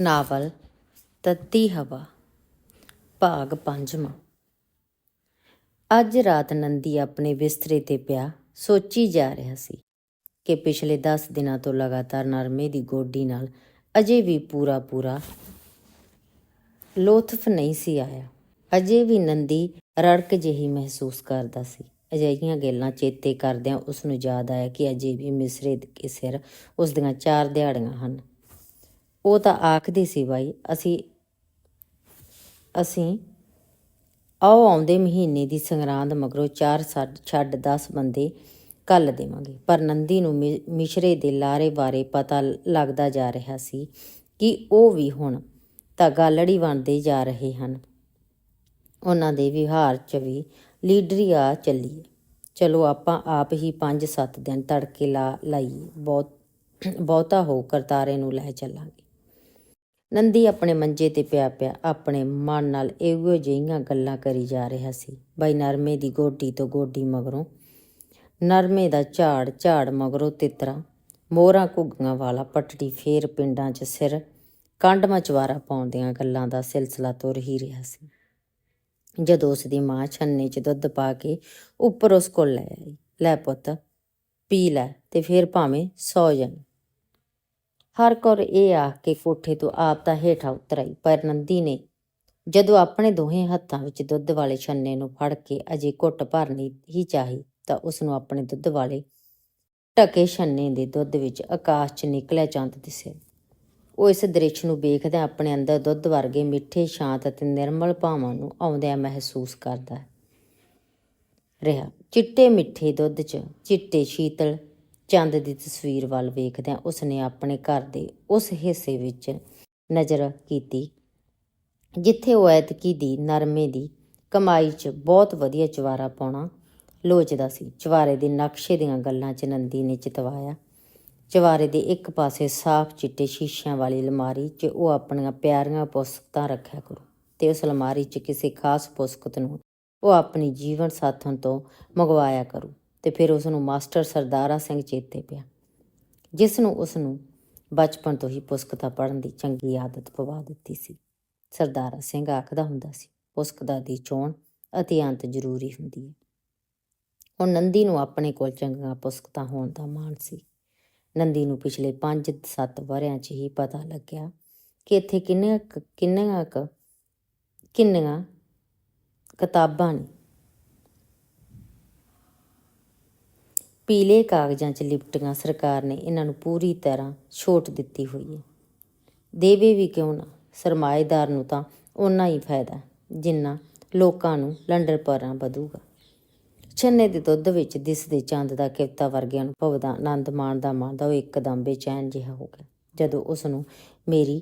Novel, ਤੱਤੀ ਹਵਾ, ਭਾਗ ਪੰਜਵਾਂ। ਅੱਜ ਰਾਤ ਨੰਦੀ ਆਪਣੇ ਬਿਸਤਰੇ ਤੇ ਪਿਆ, ਸੋਚੀ ਜਾ ਰਿਹਾ ਸੀ ਕਿ ਪਿਛਲੇ 10 ਦਿਨਾਂ ਤੋਂ ਲਗਾਤਾਰ ਨਰਮੇ ਦੀ ਗੋਡੀ ਨਾਲ ਅਜੇ ਵੀ ਪੂਰਾ ਪੂਰਾ ਲੋਥਫ ਨਹੀਂ ਸੀ ਆਇਆ। ਅਜੇ ਵੀ ਨੰਦੀ ਰੜਕ ਜਿਹੀ ਮਹਿਸੂਸ ਕਰਦਾ ਸੀ। ਅਜਿਹੀਆਂ ਗੱਲਾਂ ਚੇਤੇ ਕਰਦਿਆਂ ਉਸ ਨੂੰ ਯਾਦ ਆਇਆ ਕਿ ਅਜੇ ਵੀ ਮਿਸਰੇ ਦੇ ਸਿਰ ਉਸ ਦੀਆਂ ਚਾਰ ਦਿਹਾੜੀਆਂ ਹਨ। ਉਹ ਤਾਂ ਆਖਦੀ ਸੀ ਬਾਈ, ਅਸੀਂ ਅਸੀਂ ਆਓ ਆਉਂਦੇ ਮਹੀਨੇ ਦੀ ਸੰਗਰਾਂਦ ਮਗਰੋਂ ਚਾਰ ਛੱਡ ਛੱਡ 10 ਬੰਦੇ ਕੱਲ ਦੇਵਾਂਗੇ। ਪਰ ਨੰਦੀ ਨੂੰ ਮਿ- ਮਿਸ਼ਰੇ ਦੇ ਲਾਰੇ ਬਾਰੇ ਪਤਾ ਲੱਗਦਾ ਜਾ ਰਿਹਾ ਸੀ ਕਿ ਉਹ ਵੀ ਹੁਣ ਤਾਂ ਗਾਲੜੀ ਬਣਦੇ ਜਾ ਰਹੇ ਹਨ। ਉਹਨਾਂ ਦੇ ਵਿਹਾਰ 'ਚ ਵੀ ਲੀਡਰੀ ਆ ਚੱਲੀ ਚਲੋ ਆਪਾਂ ਆਪ ਹੀ 5-7 ਦਿਨ ਤੜਕੇ ਲਾ, ਲਾਈਏ, ਬਹੁਤ, ਬਹੁਤਾ ਹੋ ਕਰਤਾਰੇ ਨੂੰ ਲੈ ਚੱਲਾਂਗੇ। ਨੰਦੀ ਆਪਣੇ ਮੰਜੇ ਤੇ ਪਿਆ ਪਿਆ, ਆਪਣੇ ਮਨ ਨਾਲ ਇਹੋ ਜਿਹੀਆਂ ਗੱਲਾਂ ਕਰੀ ਜਾ ਰਿਹਾ ਸੀ। ਬਈ ਨਰਮੇ ਦੀ ਗੋਡੀ ਤੋਂ ਗੋਡੀ ਮਗਰੋਂ, ਨਰਮੇ ਦਾ ਝਾੜ ਝਾੜ ਮਗਰੋਂ ਤਿੱਤਰਾ, ਮੋਹਰਾਂ ਘੁੱਗੀਆਂ ਵਾਲਾ ਪਟੜੀ ਫੇਰ ਪਿੰਡਾਂ 'ਚ ਸਿਰ ਕੰਡ ਮਚਵਾਰਾ ਪਾਉਂਦਿਆਂ ਗੱਲਾਂ ਦਾ ਸਿਲਸਿਲਾ ਤੁਰ ਹੀ ਰਿਹਾ ਸੀ। ਜਦੋਂ ਉਸ ਦੀ ਮਾਂ ਛੰਨੇ 'ਚ ਦੁੱਧ ਪਾ ਕੇ ਉੱਪਰ ਉਸ ਕੋਲ ਲੈ ਆਈ, ਲੈ ਪੁੱਤ, ਪੀ ਲੈ ਤੇ ਫਿਰ ਭਾਵੇਂ ਸੌ ਜਾਣ। ਹਰ ਕੌਰ ਇਹ ਆਖ ਕੇ ਕੋਠੇ ਤੋਂ ਆਪ ਤਾਂ ਹੇਠਾਂ ਉਤਰ ਆਈ ਪਰ ਨੰਦੀ ਨੇ ਜਦੋਂ ਆਪਣੇ ਦੋਹੇ ਹੱਥਾਂ ਵਿੱਚ ਦੁੱਧ ਵਾਲੇ ਛੰਨੇ ਨੂੰ ਫੜ ਕੇ ਅਜੇ ਘੁੱਟ ਭਰਨੀ ਹੀ ਚਾਹੀ ਤਾਂ ਉਸ ਨੂੰ ਆਪਣੇ ਦੁੱਧ ਵਾਲੇ ਢਕੇ ਛੰਨੇ ਦੇ ਦੁੱਧ ਵਿੱਚ ਆਕਾਸ਼ 'ਚ ਨਿਕਲਿਆ ਚੰਦ ਦਿਸਿਆ ਉਹ ਇਸ ਦ੍ਰਿਸ਼ ਨੂੰ ਵੇਖਦਿਆਂ ਆਪਣੇ ਅੰਦਰ ਦੁੱਧ ਵਰਗੇ ਮਿੱਠੇ, ਸ਼ਾਂਤ ਅਤੇ ਨਿਰਮਲ ਭਾਵਾਂ ਨੂੰ ਆਉਂਦਿਆਂ ਮਹਿਸੂਸ ਕਰਦਾ ਰਿਹਾ। ਚਿੱਟੇ ਮਿੱਠੇ ਦੁੱਧ 'ਚ ਚਿੱਟੇ ਸ਼ੀਤਲ ਚੰਦ ਦੀ ਤਸਵੀਰ ਵੱਲ ਵੇਖਦਿਆਂ ਉਸਨੇ ਆਪਣੇ ਘਰ ਦੇ ਉਸ ਹਿੱਸੇ ਵਿੱਚ ਨਜ਼ਰ ਕੀਤੀ, ਜਿੱਥੇ ਉਹ ਐਤਕੀ ਦੀ ਨਰਮੇ ਦੀ ਕਮਾਈ 'ਚ ਬਹੁਤ ਵਧੀਆ ਚਵਾਰਾ ਪਾਉਣਾ ਲੋਚਦਾ ਸੀ। ਚਵਾਰੇ ਦੇ ਨਕਸ਼ੇ ਦੀਆਂ ਗੱਲਾਂ 'ਚ ਨੰਦੀ ਨੇ ਚਿਤਵਾਇਆ। ਚਵਾਰੇ ਦੇ ਇੱਕ ਪਾਸੇ ਸਾਫ਼ ਚਿੱਟੇ ਸ਼ੀਸ਼ਿਆਂ ਵਾਲੀ ਅਲਮਾਰੀ 'ਚ ਉਹ ਆਪਣੀਆਂ ਪਿਆਰੀਆਂ ਪੁਸਤਕਾਂ ਰੱਖਿਆ ਕਰੂ ਤੇ ਉਸ ਅਲਮਾਰੀ 'ਚ ਕਿਸੇ ਖਾਸ ਪੁਸਤਕ ਨੂੰ ਉਹ ਆਪਣੀ ਜੀਵਨ ਸਾਥਣ ਤੋਂ ਮੰਗਵਾਇਆ ਕਰੂ। ਤੇ ਫਿਰ ਉਸ ਨੂੰ ਮਾਸਟਰ ਸਰਦਾਰਾ ਸਿੰਘ ਚੇਤੇ ਪਿਆ ਜਿਸ ਨੂੰ ਉਸ ਨੂੰ ਬਚਪਨ ਤੋਂ ਹੀ ਪੁਸਤਕਾਂ ਪੜ੍ਹਨ ਦੀ ਚੰਗੀ ਆਦਤ ਪਵਾ ਦਿੱਤੀ ਸੀ। ਸਰਦਾਰਾ ਸਿੰਘ ਆਖਦਾ ਹੁੰਦਾ ਸੀ ਪੁਸਤਕਾਂ ਦੀ ਚੋਣ ਅਤਿਅੰਤ ਜ਼ਰੂਰੀ ਹੁੰਦੀ ਹੈ। ਹੁਣ ਨੰਦੀ ਨੂੰ ਆਪਣੇ ਕੋਲ ਚੰਗੀਆਂ ਪੁਸਤਕਾਂ ਹੋਣ ਦਾ ਮਾਣ ਸੀ। ਨੰਦੀ ਨੂੰ ਪਿਛਲੇ 5-7 ਵਰਿਆਂ 'ਚ ਹੀ ਪਤਾ ਲੱਗਿਆ ਕਿ ਇੱਥੇ ਕਿੰਨੇ ਕੁ- ਕਿੰਨੀਆਂ ਕੁ, ਕਿੰਨੀਆਂ ਕਿਤਾਬਾਂ ਨੇ। ਪੀਲੇ ਕਾਗਜ਼ਾਂ 'ਚ ਲਿਪਟੀਆਂ ਸਰਕਾਰ ਨੇ ਇਹਨਾਂ ਨੂੰ ਪੂਰੀ ਤਰ੍ਹਾਂ ਛੋਟ ਦਿੱਤੀ ਹੋਈ ਹੈ। ਦੇਵੇ ਵੀ ਕਿਉਂ ਨਾ? ਸਰਮਾਏਦਾਰ ਨੂੰ ਤਾਂ ਓਨਾ ਹੀ ਫਾਇਦਾ, ਜਿੰਨਾ ਲੋਕਾਂ ਨੂੰ ਲੰਡਰ ਪਰਾਂ ਵਧੂਗਾ। ਛੰਨੇ ਦੇ ਦੁੱਧ ਵਿੱਚ ਦਿਸਦੇ ਚੰਦ ਦਾ ਕਿਵਤਾ ਵਰਗੇ ਅਨੁਭਵ ਦਾ ਆਨੰਦ ਮਾਣਦਾ ਮਾਣਦਾ ਉਹ ਇੱਕਦਮ ਬੇਚੈਨ ਜਿਹਾ ਹੋ ਗਿਆ, ਜਦੋਂ ਉਸ ਨੂੰ ਮੇਰੀ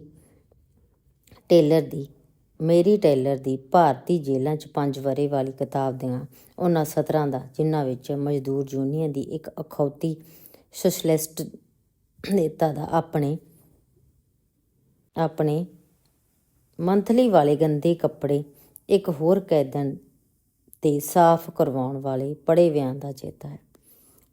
ਟੇਲਰ ਦੀ ਮੇਰੀ ਟੇਲਰ ਦੀ ਭਾਰਤੀ ਜੇਲ੍ਹਾਂ 'ਚ ਪੰਜ ਵਰੇ ਵਾਲੀ ਕਿਤਾਬ ਦੀਆਂ ਉਹਨਾਂ ਸਤਰਾਂ ਦਾ, ਜਿਨ੍ਹਾਂ ਵਿੱਚ ਮਜ਼ਦੂਰ ਯੂਨੀਅਨ ਦੀ ਇੱਕ ਅਖੌਤੀ ਸੋਸ਼ਲਿਸਟ ਨੇਤਾ ਦਾ ਆਪਣੇ ਆਪਣੇ ਮੰਥਲੀ ਵਾਲੇ ਗੰਦੇ ਕੱਪੜੇ, ਇੱਕ ਹੋਰ ਕੈਦਨ ਤੇ ਸਾਫ਼ ਕਰਵਾਉਣ ਵਾਲੇ ਪੜੇ ਵਿਆਂ ਦਾ ਚੇਤਾ ਹੈ।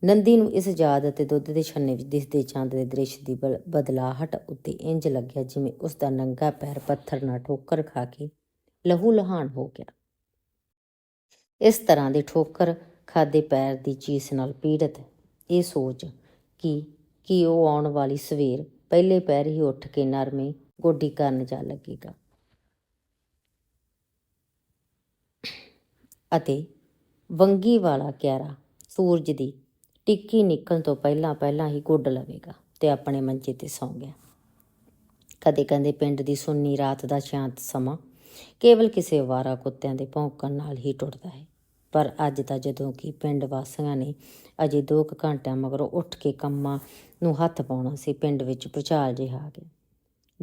ਨੰਦੀ ਨੂੰ ਇਸ ਯਾਦ ਅਤੇ ਦੁੱਧ ਦੇ ਛੰਨੇ ਵਿੱਚ ਦਿਸਦੇ ਚੰਦ ਦੇ ਦ੍ਰਿਸ਼ ਦੀ ਬਲ- ਬਦਲਾਹਟ ਉੱਤੇ ਇੰਜ ਲੱਗਿਆ ਜਿਵੇਂ ਉਸ ਦਾ ਨੰਗਾ ਪੈਰ ਪੱਥਰ ਨਾਲ ਠੋਕਰ ਖਾ ਕੇ ਲਹੂ ਲਹਾਨ ਹੋ ਗਿਆ। ਇਸ ਤਰ੍ਹਾਂ ਦੇ ਠੋਕਰ ਖਾਦੇ ਪੈਰ ਦੀ ਚੀਸ ਨਾਲ ਪੀੜਤ ਇਹ ਸੋਚ ਕਿ ਕਿ ਉਹ ਆਉਣ ਵਾਲੀ ਸਵੇਰ ਪਹਿਲੇ ਪੈਰ ਹੀ ਉੱਠ ਕੇ ਨਰਮੇ ਗੋਡੀ ਕਰਨ ਜਾ ਲੱਗੇਗਾ। ਅਤੇ ਵੰਗੀ ਵਾਲਾ ਕਿਆਰਾ ਸੂਰਜ ਦੀ ਟਿੱਕੀ ਨਿਕਲਣ ਤੋਂ ਪਹਿਲਾਂ ਪਹਿਲਾਂ ਹੀ ਗੁੱਡ ਲਵੇਗਾ ਤੇ ਆਪਣੇ ਮੰਜੇ ਤੇ ਸੌਂ ਗਿਆ। ਕਦੇ ਕਦੇ ਪਿੰਡ ਦੀ ਸੁੰਨੀ ਰਾਤ ਦਾ ਸ਼ਾਂਤ ਸਮਾਂ ਕੇਵਲ ਕਿਸੇ ਵਾਰਾ ਕੁੱਤਿਆਂ ਦੇ ਭੌਂਕਣ ਨਾਲ ਹੀ ਟੁੱਟਦਾ ਹੈ। ਪਰ ਅੱਜ ਤਾਂ ਜਦੋਂ ਕਿ ਪਿੰਡ ਵਾਸੀਆਂ ਨੇ ਅਜੇ 2 ਘੰਟਿਆਂ ਮਗਰੋਂ ਉੱਠ ਕੇ ਕੰਮਾਂ ਨੂੰ ਹੱਥ ਪਾਉਣਾ ਸੀ, ਪਿੰਡ ਵਿੱਚ ਭੁਚਾਲ ਜਿਹਾ ਆ ਗਿਆ।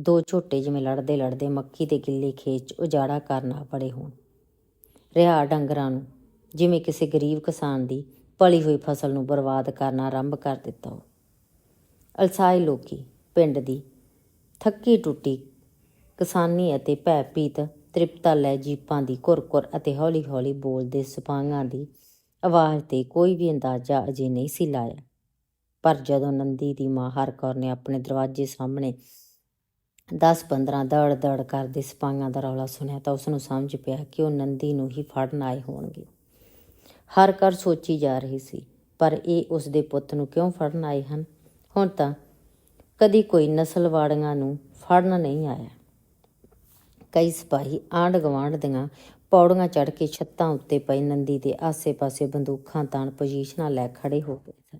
ਦੋ ਝੋਟੇ ਜਿਵੇਂ ਲੜਦੇ ਲੜਦੇ ਮੱਕੀ ਦੇ ਗਿੱਲੇ ਖੇਤ 'ਚ ਉਜਾੜਾ ਕਰਨਾ ਬੜੇ ਹੋਣ। ਰਿਹਾ ਡੰਗਰਾਂ ਨੂੰ, ਜਿਵੇਂ ਕਿਸੇ ਗਰੀਬ ਕਿਸਾਨ ਦੀ ਪਲੀ ਹੋਈ ਫਸਲ ਨੂੰ ਬਰਬਾਦ ਕਰਨਾ ਆਰੰਭ ਕਰ ਦਿੱਤਾ ਹੋ ਅਲਸਾਈ ਲੋਕੀ ਪਿੰਡ ਦੀ ਥੱਕੀ ਟੁੱਟੀ ਕਿਸਾਨੀ ਅਤੇ ਭੈ ਭੀਤ ਤ੍ਰਿਪਤਾ ਲੈ ਜੀਪਾਂ ਦੀ ਕੁਰਕੁਰ ਅਤੇ ਹੌਲੀ ਹੌਲੀ ਬੋਲਦੇ ਸਿਪਾਹੀਆਂ ਦੀ ਆਵਾਜ਼ ਤੇ ਕੋਈ ਵੀ ਅੰਦਾਜ਼ਾ ਅਜੇ ਨਹੀਂ ਸੀ ਲਾਇਆ। ਪਰ ਜਦੋਂ ਨੰਦੀ ਦੀ ਮਾਂ ਹਰਕੌਰ ਨੇ ਆਪਣੇ ਦਰਵਾਜ਼ੇ ਸਾਹਮਣੇ 10-15 ਦੜ ਦੜ ਕਰਦੇ ਸਿਪਾਹੀਆਂ ਦਾ ਰੌਲਾ ਸੁਣਿਆ ਤਾਂ ਉਸ ਨੂੰ ਸਮਝ ਪਿਆ ਕਿ ਉਹ ਨੰਦੀ ਨੂੰ ਹੀ ਫੜਨ ਆਏ ਹੋਣਗੇ। ਹਰ ਕਰ ਸੋਚੀ ਜਾ ਰਹੀ ਸੀ, ਪਰ ਇਹ ਉਸ ਦੇ ਪੁੱਤ ਨੂੰ ਕਿਉਂ ਫੜਨ ਆਏ ਹਨ? ਹੁਣ ਤਾਂ ਕਦੀ ਕੋਈ ਨਸਲਵਾੜੀਆਂ ਨੂੰ ਫੜਨ ਨਹੀਂ ਆਇਆ। ਕਈ ਸਿਪਾਹੀ ਆਂਢ ਗੁਆਂਢ ਦੀਆਂ ਪੌੜੀਆਂ ਚੜ੍ਹ ਕੇ ਛੱਤਾਂ ਉੱਤੇ ਪਈ ਨੰਦੀ ਦੇ ਆਸੇ-ਪਾਸੇ ਬੰਦੂਕਾਂ ਤਾਣ ਪੋਜੀਸ਼ਨਾਂ ਲੈ ਖੜੇ ਹੋ ਗਏ ਸਨ।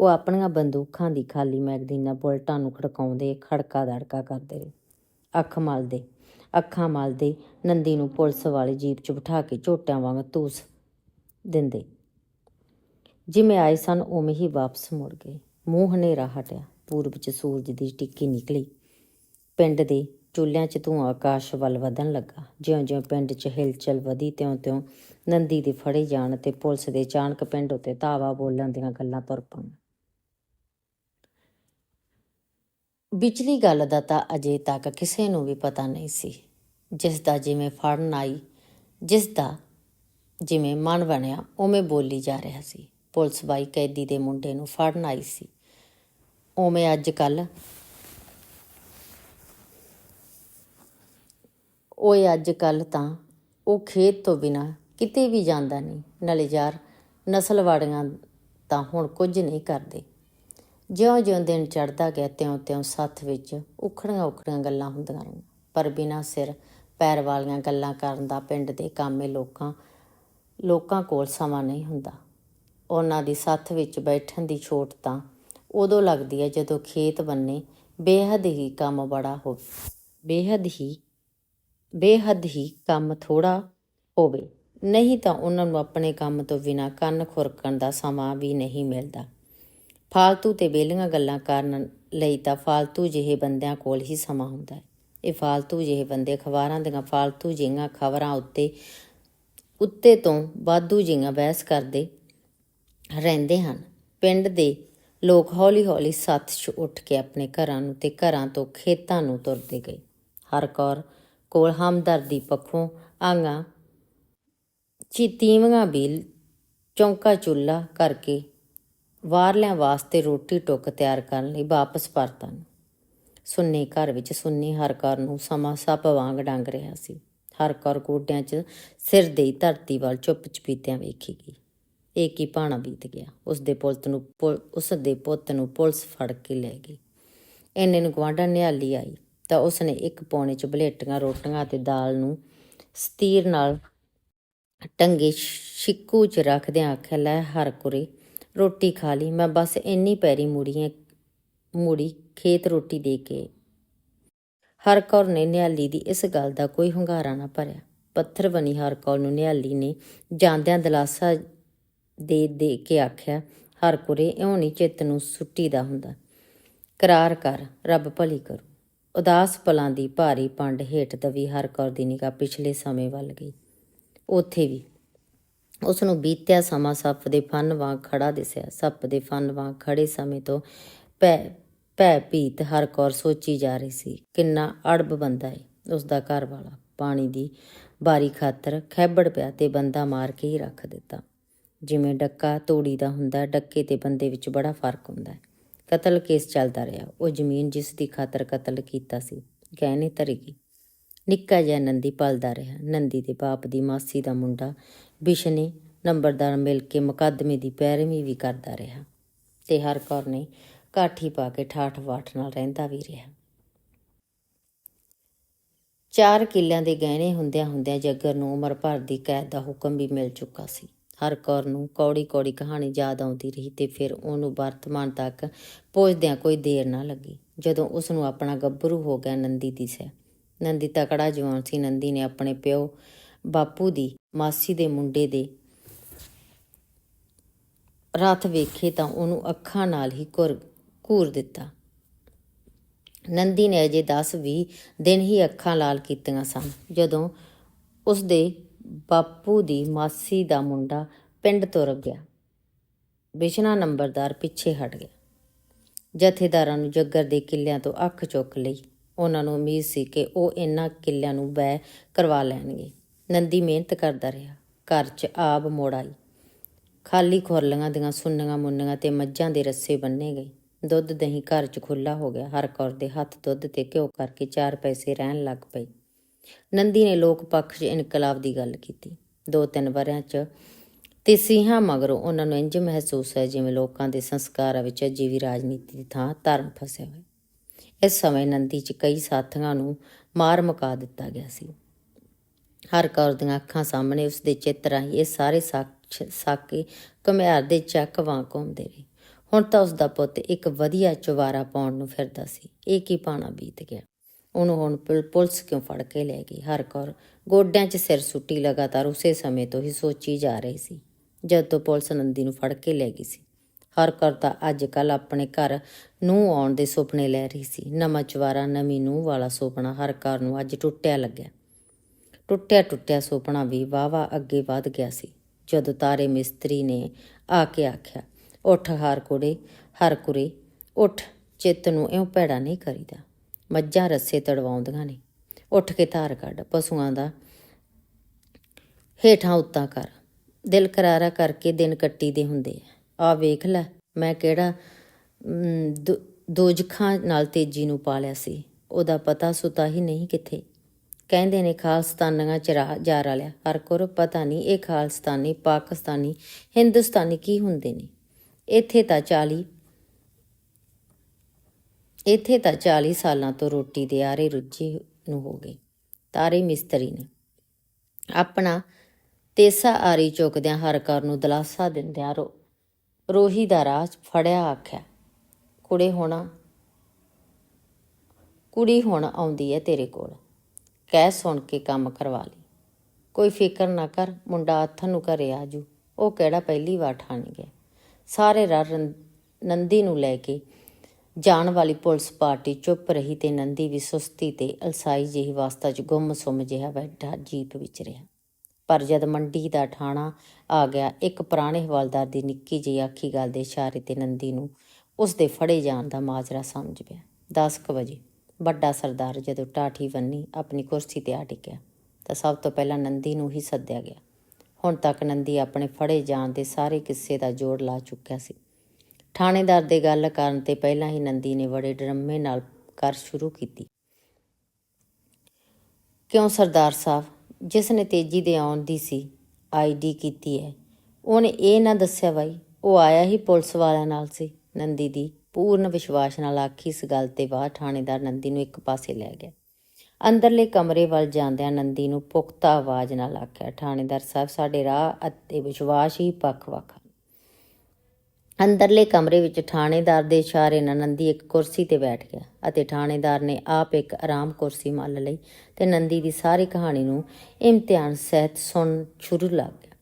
ਉਹ ਆਪਣੀਆਂ ਬੰਦੂਕਾਂ ਦੀ ਖਾਲੀ ਮੈਗਜ਼ੀਨਾਂ ਬੁਲਟਾਂ ਨੂੰ ਖੜਕਾਉਂਦੇ ਖੜਕਾ ਦੜਕਾ ਕਰਦੇ ਰਹੇ। ਅੱਖ ਮਲਦੇ, ਅੱਖਾਂ ਮਲਦੇ ਨੰਦੀ ਨੂੰ ਪੁਲਿਸ ਵਾਲੀ ਜੀਪ 'ਚ ਬਿਠਾ ਕੇ ਝੋਟਿਆਂ ਵਾਂਗ ਤੂਸ ਦਿੰਦੇ। ਜਿਵੇਂ ਆਏ ਸਨ, ਉਵੇਂ ਹੀ ਵਾਪਸ ਮੁੜ ਗਏ। ਮੂੰਹ ਹਨੇਰਾ ਹਟਿਆ। ਪੂਰਬ 'ਚ ਸੂਰਜ ਦੀ ਟਿੱਕੀ ਨਿਕਲੀ। ਪਿੰਡ ਦੇ ਚੁੱਲ੍ਹਿਆਂ 'ਚ ਧੂੰਆਂ ਆਕਾਸ਼ ਵੱਲ ਵਧਣ ਲੱਗਾ। ਜਿਉਂ-ਜਿਉਂ ਪਿੰਡ 'ਚ ਹਿਲਚਲ ਵਧੀ, ਤਿਉਂ-ਤਿਉਂ ਨੰਦੀ ਦੇ ਫੜੇ ਜਾਣ ਤੇ ਪੁਲਿਸ ਦੇ ਅਚਾਨਕ ਪਿੰਡ ਉੱਤੇ ਧਾਵਾ ਬੋਲਣ ਦੀਆਂ ਗੱਲਾਂ ਤੁਰ ਪਈਆਂ। ਵਿਚਲੀ ਗੱਲ ਦਾ ਤਾਂ ਅਜੇ ਤੱਕ ਕਿਸੇ ਨੂੰ ਵੀ ਪਤਾ ਨਹੀਂ ਸੀ। ਜਿਸ ਦਾ ਜਿਵੇਂ ਫੜਨ ਆਈ, ਜਿਸ ਦਾ ਜਿਵੇਂ ਮਨ ਬਣਿਆ, ਉਵੇਂ ਬੋਲੀ ਜਾ ਰਿਹਾ ਸੀ। ਪੁਲਿਸ ਬਾਈ ਕੈਦੀ ਦੇ ਮੁੰਡੇ ਨੂੰ ਫੜਨ ਆਈ ਸੀ। ਉਵੇਂ ਅੱਜ ਕੱਲ ਓਏ ਅੱਜ ਕੱਲ ਤਾਂ ਉਹ ਖੇਤ ਤੋਂ ਬਿਨਾ ਕਿਤੇ ਵੀ ਜਾਂਦਾ ਨਹੀਂ। ਨਾਲੇ ਯਾਰ, ਨਸਲ ਵਾੜੀਆਂ ਤਾਂ ਹੁਣ ਕੁਝ ਨਹੀਂ ਕਰਦੇ। ਜਿਉਂ-ਜਿਉਂ ਦਿਨ ਚੜਦਾ ਗਿਆ, ਤਿਉਂ-ਤਿਉਂ ਸੱਥ ਵਿੱਚ ਉਖੜੀਆਂ ਉਖੜੀਆਂ ਗੱਲਾਂ ਹੁੰਦੀਆਂ ਰਹੀਆਂ। ਪਰ ਬਿਨਾਂ ਸਿਰ ਪੈਰ ਵਾਲੀਆਂ ਗੱਲਾਂ ਕਰਨ ਦਾ ਪਿੰਡ ਦੇ ਕਾਮੇ ਲੋਕਾਂ ਲੋਕਾਂ ਕੋਲ ਸਮਾਂ ਨਹੀਂ ਹੁੰਦਾ। ਉਹਨਾਂ ਦੀ ਸੱਥ ਵਿੱਚ ਬੈਠਣ ਦੀ ਛੋਟ ਤਾਂ ਉਦੋਂ ਲੱਗਦੀ ਹੈ ਜਦੋਂ ਖੇਤ ਬੰਨੇ ਬੇਹੱਦ ਹੀ ਕੰਮ ਬੜਾ ਹੋਵੇ। ਬੇਹੱਦ ਹੀ ਬੇਹੱਦ ਹੀ ਕੰਮ ਥੋੜਾ ਹੋਵੇ। ਨਹੀਂ ਤਾਂ ਉਹਨਾਂ ਨੂੰ ਆਪਣੇ ਕੰਮ ਤੋਂ ਬਿਨਾਂ ਕੰਨ ਖੁਰਕਣ ਦਾ ਸਮਾਂ ਵੀ ਨਹੀਂ ਮਿਲਦਾ। ਫਾਲਤੂ ਤੇ ਬੇਲੀਆਂ ਗੱਲਾਂ ਕਰਨ ਲਈ ਤਾਂ ਫਾਲਤੂ ਜਿਹੇ ਬੰਦਿਆਂ ਕੋਲ ਹੀ ਸਮਾਂ ਹੁੰਦਾ ਹੈ। ਇਹ ਫਾਲਤੂ ਜਿਹੇ ਬੰਦੇ ਅਖਬਾਰਾਂ ਦੀਆਂ ਫਾਲਤੂ ਜਿਹੀਆਂ ਖਬਰਾਂ ਉੱਤੇ ਉੱਤੇ ਤੋਂ ਵਾਧੂ ਜੀਆਂ ਬਹਿਸ ਕਰਦੇ ਰਹਿੰਦੇ ਹਨ। ਪਿੰਡ ਦੇ ਲੋਕ ਹੌਲੀ-ਹੌਲੀ ਸੱਥ 'ਚ ਉੱਠ ਕੇ ਆਪਣੇ ਘਰਾਂ ਨੂੰ ਤੇ ਘਰਾਂ ਤੋਂ ਖੇਤਾਂ ਨੂੰ ਤੁਰਦੇ ਗਏ। ਹਰ ਕੌਰ ਕੋਲ ਹਮਦਰਦੀ ਪੱਖੋਂ ਆਂਗਾ ਚੀਤੀਵਾਂ ਵੀ ਚੌਂਕਾ ਚੁੱਲਾ ਕਰਕੇ ਵਾਰਲਿਆਂ ਵਾਸਤੇ ਰੋਟੀ ਟੁੱਕ ਤਿਆਰ ਕਰਨ ਲਈ ਵਾਪਸ ਪਰਤਨ ਸੁੰਨੇ ਘਰ ਵਿੱਚ ਸੁੰਨੀ ਹਰ ਕੌਰ ਨੂੰ ਸਮਾਂ ਸੱਪ ਵਾਂਗ ਡੰਗ ਰਿਹਾ ਸੀ। ਹਰ ਕੌਰ ਗੋਡਿਆਂ 'ਚ ਸਿਰ ਦੇਈ ਧਰਤੀ ਵੱਲ ਚੁੱਪ ਚਪੀਤਿਆਂ ਵੇਖੀ ਗਈ ਇਹ ਕੀ ਭਾਣਾ ਬੀਤ ਗਿਆ? ਉਸ ਦੇ ਪੁੱਤ ਨੂੰ ਪੁ- ਉਸ ਦੇ ਪੁੱਤ ਨੂੰ ਪੁਲਿਸ ਫੜ ਕੇ ਲੈ ਗਈ। ਇੰਨੇ ਨੂੰ ਗਵਾਂਢਣ ਨਿਹਾਲੀ ਆਈ, ਤਾਂ ਉਸ ਨੇ ਇੱਕ ਪੌਣੇ 'ਚ ਬਲੇਟੀਆਂ, ਰੋਟੀਆਂ ਅਤੇ ਦਾਲ ਨੂੰ ਸਤੀਰ ਨਾਲ ਟੰਗੇ ਛਿੱਕੂ 'ਚ ਰੱਖਦਿਆਂ ਆਖਿਆ, ਲੈ ਹਰ ਕੁਰੇ, ਰੋਟੀ ਖਾ ਲਈ। ਮੈਂ ਬਸ ਇੰਨੀ ਪੈਰੀ ਮੁੜੀਆਂ, ਮੁੜੀ ਖੇਤ ਰੋਟੀ ਦੇ ਕੇ ਹਰ ਕੌਰ ਨੇ ਨਿਹਾਲੀ ਦੀ ਇਸ ਗੱਲ ਦਾ ਕੋਈ ਹੁੰਗਾਰਾ ਨਾ ਭਰਿਆ। ਪੱਥਰ ਬਣੀ ਹਰ ਕੌਰ ਨੂੰ ਨਿਹਾਲੀ ਨੇ ਜਾਂਦਿਆਂ ਦਲਾਸਾ ਦੇ ਦੇ ਕੇ ਆਖਿਆ, ਹਰ ਕੁਰੇ ਇਉਂ ਨਹੀਂ ਚਿੱਤ ਨੂੰ ਸੁੱਟੀ ਦਾ ਹੁੰਦਾ। ਕਰਾਰ ਕਰ, ਰੱਬ ਭਲੀ ਕਰੂ। ਉਦਾਸ ਪਲਾਂ ਦੀ ਭਾਰੀ ਪੰਡ ਹੇਠ ਦਵੀ ਹਰ ਕੌਰ ਦੀ ਨਿਗਾਹ ਪਿਛਲੇ ਸਮੇਂ ਵੱਲ ਗਈ। ਉੱਥੇ ਵੀ ਉਸ ਨੂੰ ਬੀਤਿਆ ਸਮਾਂ ਸੱਪ ਦੇ ਫਨ ਵਾਂਗ ਖੜਾ ਦਿਸਿਆ। ਸੱਪ ਦੇ ਫਨ ਵਾਂਗ ਖੜੇ ਸਮੇਂ ਤੋਂ ਪੈ ਭੈ ਭੀਤ ਹਰ ਕੌਰ ਸੋਚੀ ਜਾ ਰਹੀ ਸੀ, ਕਿੰਨਾ ਅੜਬ ਬੰਦਾ ਏ। ਉਸ ਦਾ ਘਰ ਵਾਲਾ ਪਾਣੀ ਦੀ ਬਾਰੀ ਖਾਤਰ ਖੈਬੜ ਪਿਆ ਤੇ ਬੰਦਾ ਮਾਰ ਕੇ ਹੀ ਰੱਖ ਦਿੱਤਾ। ਜਿਵੇਂ ਡੱਕਾ ਤੋੜੀ ਦਾ ਹੁੰਦਾ, ਡੱਕੇ ਤੇ ਬੰਦੇ ਵਿੱਚ ਬੜਾ ਫ਼ਰਕ ਹੁੰਦਾ ਹੈ ਕਤਲ ਕੇਸ ਚੱਲਦਾ ਰਿਹਾ। ਉਹ ਜ਼ਮੀਨ ਜਿਸ ਦੀ ਖਾਤਰ ਕਤਲ ਕੀਤਾ ਸੀ, ਗਹਿਣੇ ਧਰੇਗੀ। ਨਿੱਕਾ ਜਿਹਾ ਨੰਦੀ ਪਲਦਾ ਰਿਹਾ। ਨੰਦੀ ਦੇ ਬਾਪ ਦੀ ਮਾਸੀ ਦਾ ਮੁੰਡਾ ਬਿਸ਼ਨੇ ਨੰਬਰਦਾਰ ਮਿਲ ਕੇ ਮੁਕੱਦਮੇ ਦੀ ਪੈਰਵੀ ਵੀ ਕਰਦਾ ਰਿਹਾ। ਤੇ ਹਰ ਕੌਰ ਨੇ ਕਾਠੀ ਪਾ ਕੇ ਠਾਠ ਵਾਠ ਨਾਲ ਰਹਿੰਦਾ ਵੀ ਰਿਹਾ। ਚਾਰ ਕਿੱਲਿਆਂ ਦੇ ਗਹਿਣੇ ਹੁੰਦਿਆਂ ਹੁੰਦਿਆਂ ਜੱਗਰ ਨੂੰ ਉਮਰ ਭਰ ਦੀ ਕੈਦ ਦਾ ਹੁਕਮ ਵੀ ਮਿਲ ਚੁੱਕਾ ਸੀ। ਹਰ ਕੌਰ ਨੂੰ ਕੌੜੀ ਕੌੜੀ ਕਹਾਣੀ ਯਾਦ ਆਉਂਦੀ ਰਹੀ ਤੇ ਫਿਰ ਉਹਨੂੰ ਵਰਤਮਾਨ ਤੱਕ ਪਹੁੰਚਦਿਆਂ ਕੋਈ ਦੇਰ ਨਾ ਲੱਗੀ। ਜਦੋਂ ਉਸ ਨੂੰ ਆਪਣਾ ਗੱਭਰੂ ਹੋ ਗਿਆ ਨੰਦੀ ਦੀ ਸੈ ਨੰਦੀ ਤਕੜਾ ਜਵਾਨ ਸੀ। ਨੰਦੀ ਨੇ ਆਪਣੇ ਪਿਓ ਬਾਪੂ ਦੀ ਮਾਸੀ ਦੇ ਮੁੰਡੇ ਦੇ ਰਾਤ ਵੇਖੇ ਤਾਂ ਉਹਨੂੰ ਅੱਖਾਂ ਨਾਲ ਹੀ ਘੁਰ ਘੂਰ ਦਿੱਤਾ। ਨੰਦੀ ਨੇ ਅਜੇ 10-20 ਦਿਨ ਹੀ ਅੱਖਾਂ ਲਾਲ ਕੀਤੀਆਂ ਸਨ। ਜਦੋਂ ਉਸ ਦੇ ਬਾਪੂ ਦੀ ਮਾਸੀ ਦਾ ਮੁੰਡਾ ਪਿੰਡ ਤੁਰ ਗਿਆ ਬਿਸ਼ਨਾ ਨੰਬਰਦਾਰ ਪਿੱਛੇ ਹਟ ਗਿਆ। ਜਥੇਦਾਰਾਂ ਨੂੰ ਜੱਗਰ ਦੇ ਕਿੱਲਿਆਂ ਤੋਂ ਅੱਖ ਚੁੱਕ ਲਈ। ਉਹਨਾਂ ਨੂੰ ਉਮੀਦ ਸੀ ਕਿ ਉਹ ਇਹਨਾਂ ਕਿੱਲਿਆਂ ਨੂੰ ਬੈ ਕਰਵਾ ਲੈਣਗੇ। ਨੰਦੀ ਮਿਹਨਤ ਕਰਦਾ ਰਿਹਾ। ਘਰ 'ਚ ਆਬ ਮੋੜ ਆਈ। ਖਾਲੀ ਖੁਰਲੀਆਂ ਦੀਆਂ ਸੁੰਨੀਆਂ ਮੁੰਨੀਆਂ ਤੇ ਮੱਝਾਂ ਦੇ ਰੱਸੇ ਬੰਨੇ ਗਏ। ਦੁੱਧ ਦਹੀਂ ਘਰ 'ਚ ਖੁੱਲਾ ਹੋ ਗਿਆ। ਹਰ ਕੌਰ ਦੇ ਹੱਥ ਦੁੱਧ ਤੇ ਘਿਓ ਕਰਕੇ ਚਾਰ ਪੈਸੇ ਰਹਿਣ ਲੱਗ ਪਏ। ਨੰਦੀ ਨੇ ਲੋਕ ਪੱਖ 'ਚ ਇਨਕਲਾਬ ਦੀ ਗੱਲ ਕੀਤੀ। ਦੋ ਤਿੰਨ ਵਰਿਆਂ 'ਚ ਤੇ ਸਿੰਘਾਂ ਮਗਰੋਂ ਉਹਨਾਂ ਨੂੰ ਇੰਜ ਮਹਿਸੂਸ ਹੈ ਜਿਵੇਂ ਲੋਕਾਂ ਦੇ ਸੰਸਕਾਰਾਂ ਵਿੱਚ ਅਜੇ ਵੀ ਰਾਜਨੀਤੀ ਦੀ ਥਾਂ ਧਰਮ ਫਸਿਆ ਹੋਇਆ ਇਸ ਸਮੇਂ ਨੰਦੀ 'ਚ ਕਈ ਸਾਥੀਆਂ ਨੂੰ ਮਾਰ ਮੁਕਾ ਦਿੱਤਾ ਗਿਆ ਸੀ। ਹਰ ਕੌਰ ਦੀਆਂ ਅੱਖਾਂ ਸਾਹਮਣੇ ਉਸ ਦੇ ਚਿੱਤਰ ਰਾਹੀਂ ਇਹ ਸਾਰੇ ਸਾਖ ਸਾਕੇ ਘੁਮਿਆਰ ਦੇ ਚੱਕ ਵਾਂਗ ਘੁੰਮਦੇ ਰਹੇ। ਹੁਣ ਤਾਂ ਉਸ ਦਾ ਪੁੱਤ ਇੱਕ ਵਧੀਆ ਚੁਬਾਰਾ ਪਾਉਣ ਨੂੰ ਫਿਰਦਾ ਸੀ। ਇਹ ਕੀ ਪਾਣਾ ਬੀਤ ਗਿਆ? ਉਹਨੂੰ ਹੁਣ ਪੁਲ- ਪੁਲਿਸ ਕਿਉਂ ਫੜ ਕੇ ਲੈ ਗਈ? ਹਰ ਕੌਰ ਗੋਡਿਆਂ 'ਚ ਸਿਰ ਸੁੱਟੀ ਲਗਾਤਾਰ ਉਸੇ ਸਮੇਂ ਤੋਂ ਹੀ ਸੋਚੀ ਜਾ ਰਹੀ ਸੀ, ਜਦ ਤੋਂ ਪੁਲਿਸ ਨੰਦੀ ਨੂੰ ਫੜ ਕੇ ਲੈ ਗਈ ਸੀ। ਹਰ ਕੌਰ ਤਾਂ ਅੱਜ ਕੱਲ ਆਪਣੇ ਘਰ ਨੂੰ ਆਉਣ ਦੇ ਸੁਪਨੇ ਲੈ ਰਹੀ ਸੀ। ਨਵਾਂ ਚਵਾਰਾ ਨਵੀਂ ਨੂੰ ਵਾਲਾ ਸੁਪਨਾ ਹਰ ਕੌਰ ਨੂੰ ਅੱਜ ਟੁੱਟਿਆ ਲੱਗਿਆ। ਟੁੱਟਿਆ ਟੁੱਟਿਆ ਸੁਪਨਾ ਵੀ ਵਾਵਾ ਅੱਗੇ ਵਧ ਗਿਆ ਸੀ, ਜਦੋਂ ਤਾਰੇ ਮਿਸਤਰੀ ਨੇ ਆ ਕੇ ਆਖਿਆ ਉੱਠ ਹਾਰ ਕੁੜੇ ਹਰ ਕੁਰੇ ਉੱਠ ਚਿੱਤ ਨੂੰ ਇਉਂ ਭੈੜਾ ਨਹੀਂ ਕਰੀਦਾ। ਮੱਝਾਂ ਰੱਸੇ ਤੜਵਾਉਂਦੀਆਂ ਨੇ। ਉੱਠ ਕੇ ਧਾਰ ਕੱਢ ਪਸ਼ੂਆਂ ਦਾ ਹੇਠਾਂ ਉੱਤਾਂ ਕਰ। ਦਿਲ ਕਰਾਰਾ ਕਰਕੇ ਦਿਨ ਕੱਟੀ ਦੇ ਹੁੰਦੇ ਆ। ਆ ਵੇਖ ਲੈ ਮੈਂ ਕਿਹੜਾ ਮ, ਦੋਜਖਾਂ ਨਾਲ ਤੇਜੀ ਨੂੰ ਪਾ ਲਿਆ ਸੀ। ਉਹਦਾ ਪਤਾ ਸੁਤਾ ਹੀ ਨਹੀਂ ਕਿੱਥੇ। ਕਹਿੰਦੇ ਨੇ ਖਾਲਸਤਾਨੀਆਂ ਚ ਜਾ ਰਲਿਆ ਹਰ ਕੋਰ ਪਤਾ ਨਹੀਂ ਇਹ ਖਾਲਸਤਾਨੀ ਪਾਕਿਸਤਾਨੀ ਹਿੰਦੁਸਤਾਨੀ ਕੀ ਹੁੰਦੇ ਨੇ। ਇੱਥੇ ਤਾਂ 40 ਇੱਥੇ ਤਾਂ 40 ਸਾਲਾਂ ਤੋਂ ਰੋਟੀ ਦੇ ਆਰੇ ਰੁੱਝੇ ਨੂੰ ਹੋ ਗਏ। ਤਾਰੇ ਮਿਸਤਰੀ ਨੇ ਆਪਣਾ ਤੇਸਾ ਆਰੀ ਚੁੱਕਦਿਆਂ ਹਰ ਕਰ ਨੂੰ ਦਲਾਸਾ ਦਿੰਦਿਆਂ ਰੋ, ਰੋਹੀ ਦਾ ਰਾਹ ਫੜਿਆ ਆਖਿਆ, ਕੁੜੇ ਹੋਣਾ, ਕੁੜੀ ਹੁਣ ਆਉਂਦੀ ਹੈ ਤੇਰੇ ਕੋਲ। ਕਹਿ ਸੁਣ ਕੇ ਕੰਮ ਕਰਵਾ ਲਈ। ਕੋਈ ਫਿਕਰ ਨਾ ਕਰ, ਮੁੰਡਾ ਹੱਥਾਂ ਨੂੰ ਘਰੇ ਆਜੂ ਉਹ ਕਿਹੜਾ ਪਹਿਲੀ ਵਾਰ ਠਾਣ ਗਿਆ ਸਾਰੇ ਰਾਹ ਨੰਦੀ ਨੂੰ ਲੈ ਕੇ ਜਾਣ ਵਾਲੀ ਪੁਲਿਸ ਪਾਰਟੀ ਚੁੱਪ ਰਹੀ ਤੇ ਨੰਦੀ ਵੀ ਸੁਸਤੀ ਤੇ ਅਲਸਾਈ ਜਿਹੀ ਵਾਸਤਾ 'ਚ ਗੁੰਮ ਸੁੰਮ ਜਿਹਾ ਬੈਠਾ ਜੀਪ ਵਿੱਚ ਰਿਹਾ। ਪਰ ਜਦ ਮੰਡੀ ਦਾ ਠਾਣਾ ਆ ਗਿਆ, ਇੱਕ ਪੁਰਾਣੇ ਹਵਾਲਦਾਰ ਦੀ ਨਿੱਕੀ ਜਿਹੀ ਆਖੀ ਗੱਲ ਦੇ ਇਸ਼ਾਰੇ ਤੇ ਨੰਦੀ ਨੂੰ ਉਸ ਦੇ ਫੜੇ ਜਾਣ ਦਾ ਮਾਜਰਾ ਸਮਝ ਪਿਆ। 10 ਕੁ ਵਜੇ ਵੱਡਾ ਸਰਦਾਰ ਜਦੋਂ ਟਾਠੀ ਬੰਨੀ ਆਪਣੀ ਕੁਰਸੀ ਤੇ ਆ ਟਿਕਿਆ ਤਾਂ ਸਭ ਤੋਂ ਪਹਿਲਾਂ ਨੰਦੀ ਨੂੰ ਹੀ ਸੱਦਿਆ ਗਿਆ। ਹੁਣ ਤੱਕ ਨੰਦੀ ਆਪਣੇ ਫੜੇ ਜਾਣ ਦੇ ਸਾਰੇ ਕਿੱਸੇ ਦਾ ਜੋੜ ਲਾ ਚੁੱਕਿਆ ਸੀ। ਥਾਣੇਦਾਰ ਦੇ ਗੱਲ ਕਰਨ ਤੇ ਪਹਿਲਾਂ ਹੀ ਨੰਦੀ ਨੇ ਬੜੇ ਡਰਮੇ ਨਾਲ ਕਰ ਸ਼ੁਰੂ ਕੀਤੀ। ਕਿਉਂ ਸਰਦਾਰ ਸਾਹਿਬ? ਜਿਸ ਨੇ ਤੇਜੀ ਦੇ ਆਉਣ ਦੀ ਸੀ ਆਈਡੀ ਕੀਤੀ ਹੈ। ਉਹਨੇ ਇਹ ਨਾ ਦੱਸਿਆ ਬਾਈ, ਉਹ ਆਇਆ ਹੀ ਪੁਲਿਸ ਵਾਲਿਆਂ ਨਾਲ ਸੀ। ਨੰਦੀ ਦੀ ਪੂਰਨ ਵਿਸ਼ਵਾਸ ਨਾਲ ਆਖੀ ਇਸ ਗੱਲ ਤੇ ਬਾਅਦ ਥਾਣੇਦਾਰ ਨੰਦੀ ਨੂੰ ਇੱਕ ਪਾਸੇ ਲੈ ਗਿਆ। ਅੰਦਰਲੇ ਕਮਰੇ ਵੱਲ ਜਾਂਦਿਆਂ ਨੰਦੀ ਨੂੰ ਪੁਖਤਾ ਆਵਾਜ਼ ਨਾਲ ਆਖਿਆ ਥਾਣੇਦਾਰ ਸਾਹਿਬ, ਸਾਡੇ ਰਾਹ ਅਤੇ ਵਿਸ਼ਵਾਸ ਹੀ ਪੱਖ-ਵੱਖ ਹਨ। ਅੰਦਰਲੇ ਕਮਰੇ ਵਿੱਚ ਥਾਣੇਦਾਰ ਦੇ ਇਸ਼ਾਰੇ ਨਾਲ ਨੰਦੀ ਇੱਕ ਕੁਰਸੀ ਤੇ ਬੈਠ ਗਿਆ ਅਤੇ ਥਾਣੇਦਾਰ ਨੇ ਆਪ ਇੱਕ ਆਰਾਮ ਕੁਰਸੀ ਮੰਨ ਲਈ ਤੇ ਨੰਦੀ ਦੀ ਸਾਰੀ ਕਹਾਣੀ ਨੂੰ ਇਮਤਿਹਾਨ ਸਹਿਤ ਸੁਣ ਸ਼ੁਰੂ ਲੱਗ ਗਿਆ।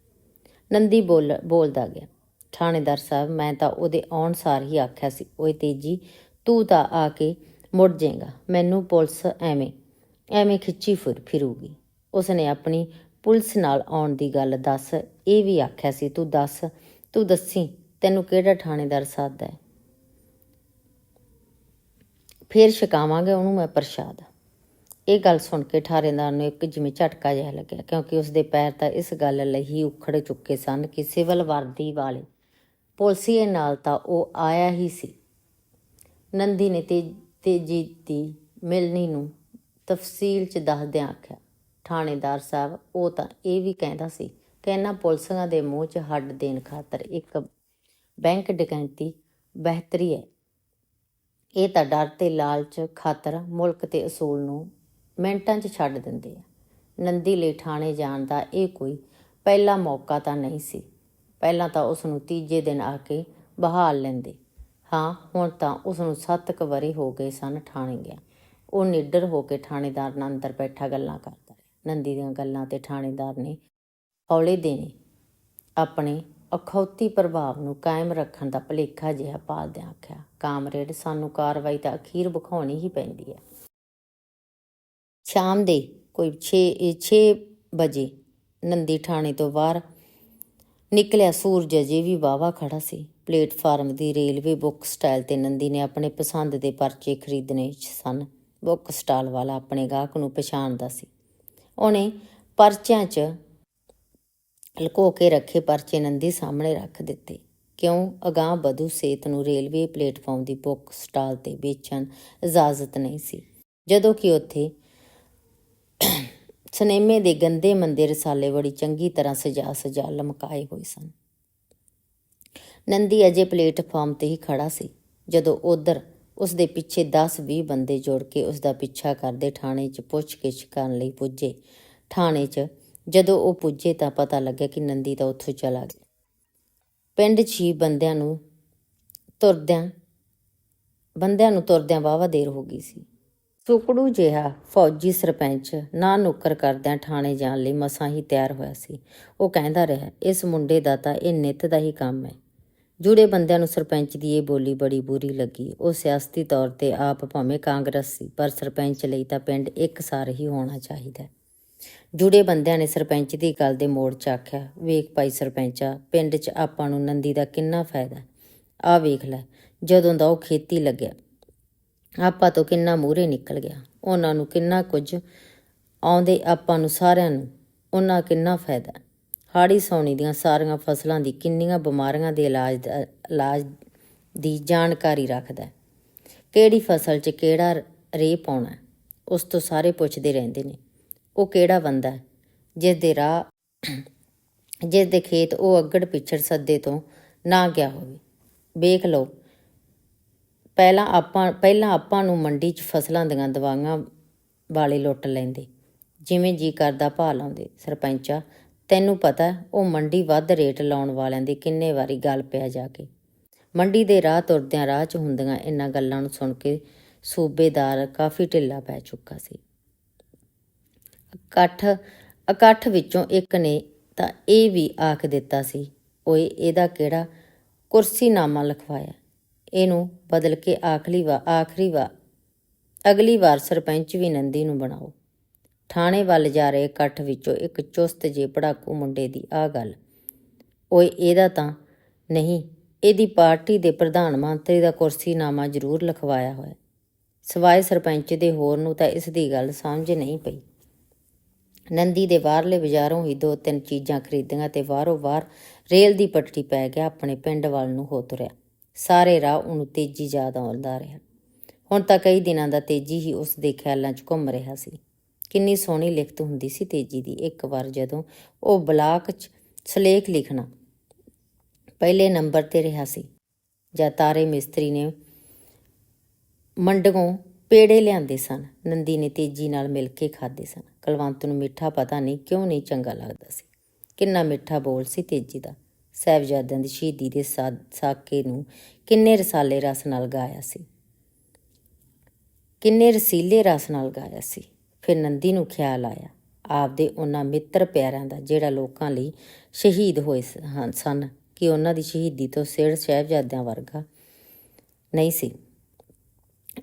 ਨੰਦੀ ਬੋਲ, ਬੋਲਦਾ ਗਿਆ ਥਾਣੇਦਾਰ ਸਾਹਿਬ, ਮੈਂ ਤਾਂ ਉਹਦੇ ਆਉਣ ਸਾਰ ਹੀ ਆਖਿਆ ਸੀ, ਓਏ ਤੇਜੀ, ਤੂੰ ਤਾਂ ਆ ਕੇ ਮੁੜ ਜਾਏਗਾ, ਮੈਨੂੰ ਪੁਲਿਸ ਐਵੇਂ ਐਵੇਂ ਖਿੱਚੀ ਫੁਰ ਫਿਰੂਗੀ। ਉਸਨੇ ਆਪਣੀ ਪੁਲਿਸ ਨਾਲ ਆਉਣ ਦੀ ਗੱਲ ਦੱਸ ਇਹ ਵੀ ਆਖਿਆ ਸੀ, ਤੂੰ ਦੱਸ, ਤੂੰ ਦੱਸੀ, ਤੈਨੂੰ ਕਿਹੜਾ ਥਾਣੇਦਾਰ ਸਾਦਾ ਹੈ? ਫੇਰ ਛਕਾਵਾਂਗੇ ਉਹਨੂੰ ਮੈਂ ਪ੍ਰਸ਼ਾਦ। ਇਹ ਗੱਲ ਸੁਣ ਕੇ ਠਾਰੇਦਾਰ ਨੂੰ ਇੱਕ ਜਿਵੇਂ ਝਟਕਾ ਜਿਹਾ ਲੱਗਿਆ, ਕਿਉਂਕਿ ਉਸਦੇ ਪੈਰ ਤਾਂ ਇਸ ਗੱਲ ਲਈ ਹੀ ਉਖੜ ਚੁੱਕੇ ਸਨ ਕਿ ਸਿਵਲ ਵਰਦੀ ਵਾਲੇ ਪੁਲਸੀਏ ਨਾਲ ਤਾਂ ਉਹ ਆਇਆ ਹੀ ਸੀ। ਨੰਦੀ ਨੇ ਤੇਜੀ ਦੀ ਮਿਲਣੀ ਨੂੰ ਤਫਸੀਲ ਚ ਦੱਸਦਿਆਂ ਆਖਿਆ ਥਾਣੇਦਾਰ ਸਾਹਿਬ, ਉਹ ਤਾਂ ਇਹ ਵੀ ਕਹਿੰਦਾ ਸੀ ਕਿ ਇਹਨਾਂ ਪੁਲਿਸਾਂ ਦੇ ਮੂੰਹ 'ਚ ਹੱਡ ਦੇਣ ਖਾਤਰ ਇੱਕ ਬੈਂਕ ਡਕੈਂਤੀ ਬਿਹਤਰੀ ਹੈ। ਇਹ ਤਾਂ ਡਰ ਤੇ ਲਾਲਚ ਖਾਤਰ ਮੁਲਕ ਤੇ ਅਸੂਲ ਨੂੰ ਮਿੰਟਾਂ 'ਚ ਛੱਡ ਦਿੰਦੇ ਆ। ਨੰਦੀ ਲਈ ਥਾਣੇ ਜਾਣ ਦਾ ਇਹ ਕੋਈ ਪਹਿਲਾ ਮੌਕਾ ਤਾਂ ਨਹੀਂ ਸੀ। ਪਹਿਲਾਂ ਤਾਂ ਉਸ ਨੂੰ ਤੀਜੇ ਦਿਨ ਆ ਕੇ ਬਹਾਲ ਲੈਂਦੇ। ਹਾਂ, ਹੁਣ ਤਾਂ ਉਸ ਨੂੰ ਸੱਤ ਕੁ ਵਰੇ ਹੋ ਗਏ ਸਨ ਥਾਣੇ ਗਿਆ। ਉਹ ਨਿੱਡਰ ਹੋ ਕੇ ਥਾਣੇਦਾਰ ਨਾਲ ਅੰਦਰ ਬੈਠਾ ਗੱਲਾਂ ਕਰਦਾ ਰਿਹਾ। ਨੰਦੀ ਦੀਆਂ ਗੱਲਾਂ ਤੇ ਥਾਣੇਦਾਰ ਨੇ ਹੌਲੇ ਦੇਣੇ, ਆਪਣੇ ਅਖੌਤੀ ਪ੍ਰਭਾਵ ਨੂੰ ਕਾਇਮ ਰੱਖਣ ਦਾ ਭਲੇਖਾ ਜਿਹਾ ਪਾਲਦਿਆਂ ਆਖਿਆ, ਕਾਮਰੇਡ, ਸਾਨੂੰ ਕਾਰਵਾਈ ਤਾਂ ਅਖੀਰ ਵਿਖਾਉਣੀ ਹੀ ਪੈਂਦੀ ਹੈ। ਸ਼ਾਮ ਦੇ ਕੋਈ 6 6 ਵਜੇ ਨੰਦੀ ਥਾਣੇ ਤੋਂ ਬਾਹਰ ਨਿਕਲਿਆ। ਸੂਰਜ ਅਜੇ ਵੀ ਵਾਵਾ ਖੜਾ ਸੀ। ਪਲੇਟਫਾਰਮ ਦੀ ਰੇਲਵੇ ਬੁੱਕ ਸਟਾਈਲ ਤੇ ਨੰਦੀ ਨੇ ਆਪਣੇ ਪਸੰਦ ਦੇ ਪਰਚੇ ਖਰੀਦਣੇ ਸਨ। ਬੁੱਕ ਸਟਾਲ ਵਾਲਾ ਆਪਣੇ ਗਾਹਕ ਨੂੰ ਪਛਾਣਦਾ ਸੀ। ਉਹਨੇ ਪਰਚਿਆਂ 'ਚ ਲਕੋ ਕੇ ਰੱਖੇ ਪਰਚੇ ਨੰਦੀ ਸਾਹਮਣੇ ਰੱਖ ਦਿੱਤੇ। ਕਿਉਂ? ਅਗਾਂਹ ਵਧੂ ਸੇਤ ਨੂੰ ਰੇਲਵੇ ਪਲੇਟਫਾਰਮ ਦੀ ਬੁੱਕ ਸਟਾਲ ਤੇ ਵੇਚਣ ਇਜਾਜ਼ਤ ਨਹੀਂ ਸੀ। ਜਦੋਂ ਕਿ ਉੱਥੇ ਸਿਨੇਮੇ ਦੇ ਗੰਦੇ ਮੰਦੇ ਰਸਾਲੇ ਬੜੀ ਚੰਗੀ ਤਰ੍ਹਾਂ ਸਜਾ ਸਜਾ ਲਮਕਾਏ ਹੋਏ ਸਨ। ਨੰਦੀ ਅਜੇ ਪਲੇਟਫਾਰਮ ਤੇ ਹੀ ਖੜਾ ਸੀ। ਜਦੋਂ ਉਧਰ ਉਸ ਦੇ ਪਿੱਛੇ 10-20 ਬੰਦੇ ਜੁੜ ਕੇ ਉਸ ਦਾ ਪਿੱਛਾ ਕਰਦੇ ਥਾਣੇ 'ਚ ਪੁੱਛਗਿੱਛ ਕਰਨ ਲਈ ਪੁੱਜੇ। ਥਾਣੇ 'ਚ ਜਦੋਂ ਉਹ ਪੁੱਜੇ ਤਾਂ ਪਤਾ ਲੱਗਿਆ ਕਿ ਨੰਦੀ ਤਾਂ ਉੱਥੋਂ ਚਲਾ ਗਿਆ। ਪਿੰਡ 'ਚ ਹੀ ਬੰਦਿਆਂ ਨੂੰ ਤੁਰਦਿਆਂ, ਬੰਦਿਆਂ ਨੂੰ ਤੁਰਦਿਆਂ ਵਾਵਾ ਦੇਰ ਹੋ ਗਈ ਸੀ। ਸੁਕੜੂ ਜਿਹਾ ਫੌਜੀ ਸਰਪੰਚ ਨਾ ਨੁੱਕਰ ਕਰਦਿਆਂ ਥਾਣੇ ਜਾਣ ਲਈ ਮਸਾਂ ਹੀ ਤਿਆਰ ਹੋਇਆ ਸੀ। ਉਹ ਕਹਿੰਦਾ ਰਿਹਾ, ਇਸ ਮੁੰਡੇ ਦਾ ਤਾਂ ਇਹ ਨਿੱਤ ਦਾ ਹੀ ਕੰਮ ਹੈ। ਜੁੜੇ ਬੰਦਿਆਂ ਨੂੰ ਸਰਪੰਚ ਦੀ ਇਹ ਬੋਲੀ ਬੜੀ ਬੁਰੀ ਲੱਗੀ। ਉਹ ਸਿਆਸਤੀ ਤੌਰ ਤੇ ਆਪ ਭਾਵੇਂ ਕਾਂਗਰਸ ਸੀ, ਪਰ ਸਰਪੰਚ ਲਈ ਤਾਂ ਪਿੰਡ ਇੱਕ ਸਾਰ ਹੀ ਹੋਣਾ ਚਾਹੀਦਾ ਜੁੜੇ ਬੰਦਿਆਂ ਨੇ ਸਰਪੰਚ ਦੀ ਗੱਲ ਦੇ ਮੋੜ 'ਚ ਆਖਿਆ, ਵੇਖ ਭਾਈ ਸਰਪੰਚਾ, ਪਿੰਡ 'ਚ ਆਪਾਂ ਨੂੰ ਨੰਦੀ ਦਾ ਕਿੰਨਾ ਫਾਇਦਾ ਆ ਵੇਖ ਲੈ, ਜਦੋਂ ਦਾ ਉਹ ਖੇਤੀ ਲੱਗਿਆ, ਆਪਾਂ ਤੋਂ ਕਿੰਨਾ ਮੂਹਰੇ ਨਿਕਲ ਗਿਆ। ਉਹਨਾਂ ਨੂੰ ਕਿੰਨਾ ਕੁਝ ਆਉਂਦੇ ਆਪਾਂ ਨੂੰ ਸਾਰਿਆਂ ਨੂੰ, ਉਹਨਾਂ ਕਿੰਨਾ ਫਾਇਦਾ ਹਾੜੀ ਸੌਣੀ ਦੀਆਂ ਸਾਰੀਆਂ ਫਸਲਾਂ ਦੀ ਕਿੰਨੀਆਂ ਬਿਮਾਰੀਆਂ ਦੇ ਇਲਾਜ ਦਾ ਇਲਾਜ ਦੀ ਜਾਣਕਾਰੀ ਰੱਖਦਾ ਹੈ। ਕਿਹੜੀ ਫਸਲ 'ਚ ਕਿਹੜਾ ਰੇ ਪਾਉਣਾ ਉਸ ਤੋਂ ਸਾਰੇ ਪੁੱਛਦੇ ਰਹਿੰਦੇ ਨੇ। ਉਹ ਕਿਹੜਾ ਬੰਦਾ ਹੈ, ਜਿਸ ਦੇ ਰਾਹ ਜਿਸ ਦੇ ਖੇਤ ਉਹ ਅੱਗੜ ਪਿੱਛੜ ਸੱਦੇ ਤੋਂ ਨਾ ਗਿਆ ਹੋਵੇ। ਵੇਖ ਲਓ ਪਹਿਲਾਂ ਆਪਾਂ ਪਹਿਲਾਂ ਆਪਾਂ ਨੂੰ ਮੰਡੀ 'ਚ ਫਸਲਾਂ ਦੀਆਂ ਦਵਾਈਆਂ ਵਾਲੇ ਲੁੱਟ ਲੈਂਦੇ। ਜਿਵੇਂ ਜੀ ਕਰਦਾ ਭਾ ਲਾਉਂਦੇ ਸਰਪੰਚਾ ਤੈਨੂੰ ਪਤਾ, ਉਹ ਮੰਡੀ ਵੱਧ ਰੇਟ ਲਾਉਣ ਵਾਲਿਆਂ ਦੀ ਕਿੰਨੇ ਵਾਰੀ ਗੱਲ ਪਿਆ ਜਾ ਕੇ। ਮੰਡੀ ਦੇ ਰਾਹ ਤੁਰਦਿਆਂ ਰਾਹ 'ਚ ਹੁੰਦੀਆਂ ਇਹਨਾਂ ਗੱਲਾਂ ਨੂੰ ਸੁਣ ਕੇ ਸੂਬੇਦਾਰ ਕਾਫੀ ਢਿੱਲਾ ਪੈ ਚੁੱਕਾ ਸੀ। ਇਕੱਠ ਇਕੱਠ ਵਿੱਚੋਂ ਇੱਕ ਨੇ ਤਾਂ ਇਹ ਵੀ ਆਖ ਦਿੱਤਾ ਸੀ, ਓਏ, ਇਹਦਾ ਕਿਹੜਾ ਕੁਰਸੀਨਾਮਾ ਲਿਖਵਾਇਆ? ਇਹਨੂੰ ਬਦਲ ਕੇ ਆਖਰੀ ਵਾ ਆਖਰੀ ਵਾ, ਅਗਲੀ ਵਾਰ ਸਰਪੰਚ ਵੀ ਨੰਦੀ ਨੂੰ ਬਣਾਓ। ਥਾਣੇ ਵੱਲ ਜਾ ਰਹੇ ਇਕੱਠ ਵਿੱਚੋਂ ਇੱਕ ਚੁਸਤ ਜੇ ਪੜਾਕੂ ਮੁੰਡੇ ਦੀ ਆ ਗੱਲ। ਓਏ, ਇਹਦਾ ਤਾਂ ਨਹੀਂ, ਇਹਦੀ ਪਾਰਟੀ ਦੇ ਪ੍ਰਧਾਨ ਮੰਤਰੀ ਦਾ ਕੁਰਸੀਨਾਮਾ ਜ਼ਰੂਰ ਲਿਖਵਾਇਆ ਹੋਇਆ। ਸਵਾਏ ਸਰਪੰਚ ਦੇ ਹੋਰ ਨੂੰ ਤਾਂ ਇਸ ਦੀ ਗੱਲ ਸਮਝ ਨਹੀਂ ਪਈ। ਨੰਦੀ ਦੇ ਬਾਹਰਲੇ ਬਾਜ਼ਾਰੋਂ ਹੀ ਦੋ ਤਿੰਨ ਚੀਜ਼ਾਂ ਖਰੀਦੀਆਂ ਤੇ ਬਾਹਰੋਂ ਬਾਹਰ ਰੇਲ ਦੀ ਪਟੜੀ ਪੈ ਗਿਆ, ਆਪਣੇ ਪਿੰਡ ਵੱਲ ਨੂੰ ਹੋ ਤੁਰਿਆ। ਸਾਰੇ ਰਾਹ ਉਹਨੂੰ ਤੇਜ਼ੀ ਯਾਦ ਆਉਂਦਾ ਰਿਹਾ। ਹੁਣ ਤਾਂ ਕਈ ਦਿਨਾਂ ਦਾ ਤੇਜ਼ੀ ਹੀ ਉਸ ਦੇ ਖਿਆਲਾਂ 'ਚ ਘੁੰਮ ਰਿਹਾ ਸੀ। ਕਿੰਨੀ ਸੋਹਣੀ ਲਿਖਤ ਹੁੰਦੀ ਸੀ ਤੇਜ਼ੀ ਦੀ। ਇੱਕ ਵਾਰ ਜਦੋਂ ਉਹ ਬਲਾਕ 'ਚ ਸਲੇਖ ਲਿਖਣਾ, ਪਹਿਲੇ ਨੰਬਰ ਤੇ ਰਿਹਾ ਸੀ, ਜਾਂ ਤਾਰੇ ਮਿਸਤਰੀ ਨੇ ਮੰਡਗੋਂ ਪੇੜੇ ਲਿਆਂਦੇ ਸਨ, ਨੰਦੀ ਨੇ ਤੇਜ਼ੀ ਨਾਲ ਮਿਲ ਕੇ ਖਾਦੇ ਸਨ। ਕਲਵੰਤ ਨੂੰ ਮਿੱਠਾ ਪਤਾ ਨਹੀਂ ਕਿਉਂ ਨਹੀਂ ਚੰਗਾ ਲੱਗਦਾ ਸੀ। ਕਿੰਨਾ ਮਿੱਠਾ ਬੋਲ ਸੀ ਤੇਜ਼ੀ ਦਾ। ਸਾਹਿਬਜ਼ਾਦਿਆਂ ਦੀ ਸ਼ਹੀਦੀ ਦੇ ਸਾ- ਸਾਕੇ ਨੂੰ ਕਿੰਨੇ ਰਸਾਲੇ ਰਸ ਨਾਲ ਗਾਇਆ ਸੀ। ਕਿੰਨੇ ਰਸੀਲੇ ਰਸ ਨਾਲ ਗਾਇਆ ਸੀ। ਫਿਰ ਨੰਦੀ ਨੂੰ ਖਿਆਲ ਆਇਆ। ਆਪਦੇ ਉਹਨਾਂ ਮਿੱਤਰ ਪਿਆਰਿਆਂ ਦਾ ਜਿਹੜਾ ਲੋਕਾਂ ਲਈ ਸ਼ਹੀਦ ਹੋਏ ਸ- ਸਨ ਕਿ ਉਹਨਾਂ ਦੀ ਸ਼ਹੀਦੀ ਤੋਂ ਸਿਰ ਸਾਹਿਬਜ਼ਾਦਿਆਂ ਵਰਗਾ ਨਹੀਂ ਸੀ।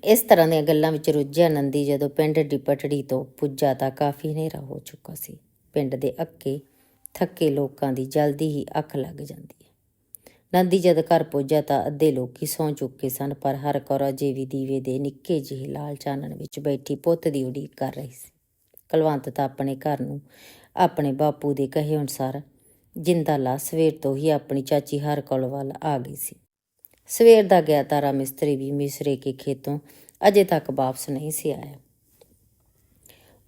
ਇਸ ਤਰ੍ਹਾਂ ਦੀਆਂ ਗੱਲਾਂ ਵਿੱਚ ਰੁੱਝਿਆ ਨੰਦੀ ਜਦੋਂ ਪਿੰਡ ਡਿਪਟੜੀ ਤੋਂ ਪੁੱਜਾ ਤਾਂ ਕਾਫੀ ਹਨੇਰਾ ਹੋ ਚੁੱਕਾ ਸੀ। ਪਿੰਡ ਦੇ ਅੱਕੇ ਥੱਕੇ ਲੋਕਾਂ ਦੀ ਜਲਦੀ ਹੀ ਅੱਖ ਲੱਗ ਜਾਂਦੀ ਹੈ। ਨੰਦੀ ਜਦ ਘਰ ਪੁੱਜਾ ਤਾਂ ਅੱਧੇ ਲੋਕੀ ਸੌਂ ਚੁੱਕੇ ਸਨ, ਪਰ ਹਰ ਕੌਰ ਅਜੇ ਵੀ ਦੀਵੇ ਦੇ ਨਿੱਕੇ ਜਿਹੇ ਲਾਲ ਚਾਨਣ ਵਿੱਚ ਬੈਠੀ ਪੁੱਤ ਦੀ ਉਡੀਕ ਕਰ ਰਹੀ ਸੀ। ਕਲਵੰਤ ਤਾਂ ਆਪਣੇ ਘਰ ਨੂੰ ਆਪਣੇ ਬਾਪੂ ਦੇ ਕਹੇ ਅਨੁਸਾਰ ਜਿੰਦਾ ਲਾ ਸਵੇਰ ਤੋਂ ਹੀ ਆਪਣੀ ਚਾਚੀ ਹਰ ਕੌਰ ਵੱਲ ਆ ਗਈ ਸੀ। ਸਵੇਰ ਦਾ ਗਿਆ ਤਾਰਾ ਮਿਸਤਰੀ ਵੀ ਮਿਸਰੇ ਕੇ ਖੇਤੋਂ ਅਜੇ ਤੱਕ ਵਾਪਸ ਨਹੀਂ ਸੀ ਆਇਆ।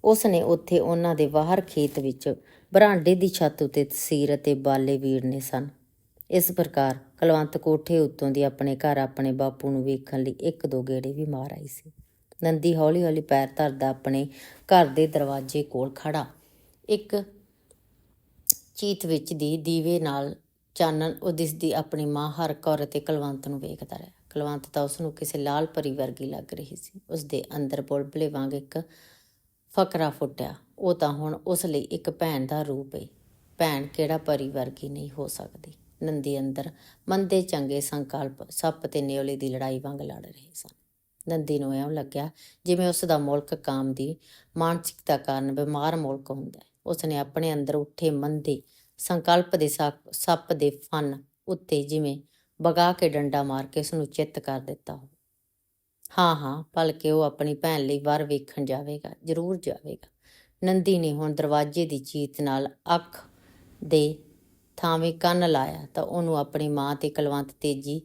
ਉਸ ਨੇ ਉੱਥੇ ਉਹਨਾਂ ਦੇ ਬਾਹਰ ਖੇਤ ਵਿੱਚ ਬਰਾਂਡੇ ਦੀ ਛੱਤ ਉਤੇ ਤਸੀਰ ਅਤੇ ਬਾਲੇ ਵੀੜਨੇ ਸਨ। ਇਸ ਪ੍ਰਕਾਰ ਕਲਵੰਤ ਕੋਠੇ ਉੱਤੋਂ ਦੀ ਆਪਣੇ ਘਰ ਆਪਣੇ ਬਾਪੂ ਨੂੰ ਵੇਖਣ ਲਈ ਇੱਕ ਦੋ ਗੇੜੇ ਵੀ ਮਾਰ ਆਈ ਸੀ। ਨੰਦੀ ਹੌਲੀ ਹੌਲੀ ਪੈਰ ਧਰਦਾ ਆਪਣੇ ਘਰ ਦੇ ਦਰਵਾਜ਼ੇ ਕੋਲ ਖੜਾ ਇੱਕ ਚੀਤ ਵਿੱਚ ਦੀ ਦੀਵੇ ਨਾਲ ਚਾਨਣ ਉਹ ਦਿਸਦੀ ਆਪਣੀ ਮਾਂ ਹਰ ਕੌਰ 'ਤੇ ਕਲਵੰਤ ਨੂੰ ਵੇਖਦਾ ਰਿਹਾ। ਕਲਵੰਤ ਤਾਂ ਉਸ ਨੂੰ ਕਿਸੇ ਲਾਲ ਪਰੀ ਵਰਗੀ ਲੱਗ ਰਹੀ ਸੀ। ਉਸ ਦੇ ਅੰਦਰ ਬੁਲਬਲੇ ਵਾਂਗ ਇੱਕ ਫਕਰਾ ਫੁੱਟਿਆ। ਉਹ ਤਾਂ ਹੁਣ ਉਸ ਲਈ ਇੱਕ ਭੈਣ ਦਾ ਰੂਪ ਹੈ ਭੈਣ ਕਿਹੜਾ ਪਰੀ ਵਰਗੀ ਨਹੀਂ ਹੋ ਸਕਦੀ। ਨੰਦੀ ਅੰਦਰ, ਮੰਦੇ ਚੰਗੇ ਸੰਕਲਪ ਸੱਪ ਤੇ ਨਿਓਲੇ ਦੀ ਲੜਾਈ ਵਾਂਗ ਲੜ ਰਹੇ ਸਨ। ਨੰਦੀ ਨੂੰ ਐਂ ਲੱਗਿਆ ਜਿਵੇਂ ਉਸ ਦਾ ਮੁਲਕ ਕਾਮ ਦੀ ਮਾਨਸਿਕਤਾ ਕਾਰਨ ਬਿਮਾਰ ਮੁਲਕ ਹੁੰਦਾ ਹੈ। ਉਸ ਨੇ ਆਪਣੇ ਅੰਦਰ ਉੱਠੇ ਮੰਦੇ ਸੰਕਲਪ ਦੇ ਸੱਪ ਦੇ ਫਨ ਉੱਤੇ ਜਿਵੇਂ ਬਗਾ ਕੇ ਡੰਡਾ ਮਾਰ ਕੇ ਉਸ ਨੂੰ ਚਿੱਤ ਕਰ ਦਿੱਤਾ ਹਾਂ ਹਾਂ, ਭਲਕੇ ਉਹ ਆਪਣੀ ਭੈਣ ਲਈ ਵਾਰ ਵੇਖਣ ਜਾਵੇਗਾ, ਜ਼ਰੂਰ ਜਾਵੇਗਾ। ਨੰਦੀ ਨੇ ਹੁਣ ਦਰਵਾਜ਼ੇ ਦੀ ਚੀਤ ਨਾਲ ਅੱਖ ਦੇ ਥਾਵੇਂ ਕੰਨ ਲਾਇਆ ਤਾਂ ਉਹਨੂੰ ਆਪਣੀ ਮਾਂ ਤੇ ਕੁਲਵੰਤ ਤੇਜੀ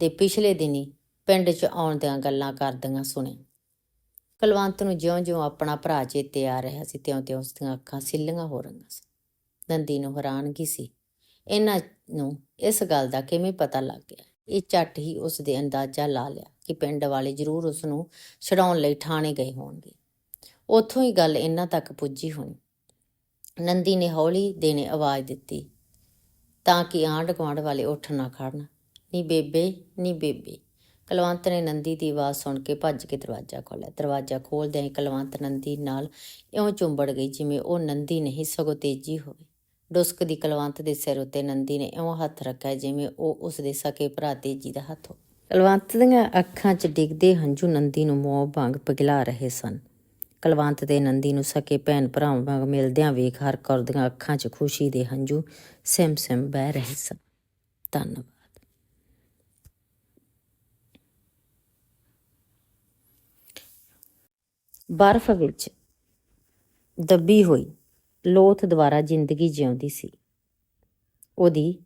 ਦੇ ਪਿਛਲੇ ਦਿਨੀ ਪਿੰਡ 'ਚ ਆਉਣ ਦੀਆਂ ਗੱਲਾਂ ਕਰਦੀਆਂ ਸੁਣਿਆ। ਕੁਲਵੰਤ ਨੂੰ ਜਿਉਂ-ਜਿਉਂ ਆਪਣਾ ਭਰਾ ਚੇਤੇ ਆ ਰਿਹਾ ਸੀ, ਤਿਉਂ-ਤਿਉਂ ਉਸ ਦੀਆਂ ਅੱਖਾਂ ਸਿੱਲੀਆਂ ਹੋ ਰਹੀਆਂ ਸੀ ਨੰਦੀ ਨੂੰ ਹੈਰਾਨਗੀ ਸੀ? ਇਹਨਾਂ ਨੂੰ ਇਸ ਗੱਲ ਦਾ ਕਿਵੇਂ ਪਤਾ ਲੱਗ ਗਿਆ? ਇਹ ਝੱਟ ਹੀ ਉਸ ਦੇ ਅੰਦਾਜ਼ਾ ਲਾ ਲਿਆ ਕਿ ਪਿੰਡ ਵਾਲੇ ਜ਼ਰੂਰ ਉਸ ਨੂੰ ਛਡਾਉਣ ਲਈ ਥਾਣੇ ਗਏ ਹੋਣਗੇ। ਉੱਥੋਂ ਹੀ ਗੱਲ ਇਹਨਾਂ ਤੱਕ ਪੁੱਜੀ ਹੋਣੀ। ਨੰਦੀ ਨੇ ਹੌਲੀ ਦੇਣੇ ਆਵਾਜ਼ ਦਿੱਤੀ ਤਾਂ ਕਿ ਆਂਢ ਗੁਆਂਢ ਵਾਲੇ ਉੱਠ ਨਾ ਖੜਨ। ਨੀ ਬੇਬੇ ਨੀ ਬੇਬੇ। ਕਲਵੰਤ ਨੇ ਨੰਦੀ ਦੀ ਆਵਾਜ਼ ਸੁਣ ਕੇ ਭੱਜ ਕੇ ਦਰਵਾਜ਼ਾ ਖੋਲ੍ਹਿਆ। ਦਰਵਾਜ਼ਾ ਖੋਲ੍ਹਦਿਆਂ ਹੀ ਕਲਵੰਤ ਨੰਦੀ ਨਾਲ ਇਉਂ ਚੁੰਬੜ ਗਈ ਜਿਵੇਂ ਉਹ ਨੰਦੀ ਨਹੀਂ, ਸਗੋਂ ਤੇਜੀ ਹੋਵੇ। ਡੁਸਕ ਦੀ ਕਲਵੰਤ ਦੇ ਸਿਰ ਉੱਤੇ ਨੰਦੀ ਨੇ ਇਉਂ ਹੱਥ ਰੱਖਿਆ ਜਿਵੇਂ ਉਹ ਉਸ ਦੇ ਸਕੇ ਭਰਾ ਤੇਜੀ ਦਾ ਹੱਥ ਹੋ ਕਲਵੰਤ ਦੀਆਂ ਅੱਖਾਂ 'ਚ ਡਿੱਗਦੇ ਹੰਝੂ ਨੰਦੀ ਨੂੰ ਮੋਹ ਭੰਗ ਪਿਘਲਾ ਰਹੇ ਸਨ। ਕਲਵੰਤ ਤੇ ਨੰਦੀ ਨੂੰ ਸਕੇ ਭੈਣ ਭਰਾਵਾਂ ਵਾਂਗ ਮਿਲਦਿਆਂ ਵੇਖ ਹਰ ਕੌਰ ਦੀਆਂ ਅੱਖਾਂ 'ਚ ਖੁਸ਼ੀ ਦੇ ਹੰਝੂ ਸਿਮ ਸਿਮ ਬਹਿ ਰਹੇ ਸਨ। ਧੰਨਵਾਦ। ਬਰਫ਼ ਵਿੱਚ ਦੱਬੀ ਹੋਈ ਲੋਥ ਦੁਆਰਾ ਜ਼ਿੰਦਗੀ ਜਿਉਂਦੀ ਸੀ। ਉਹਦੀ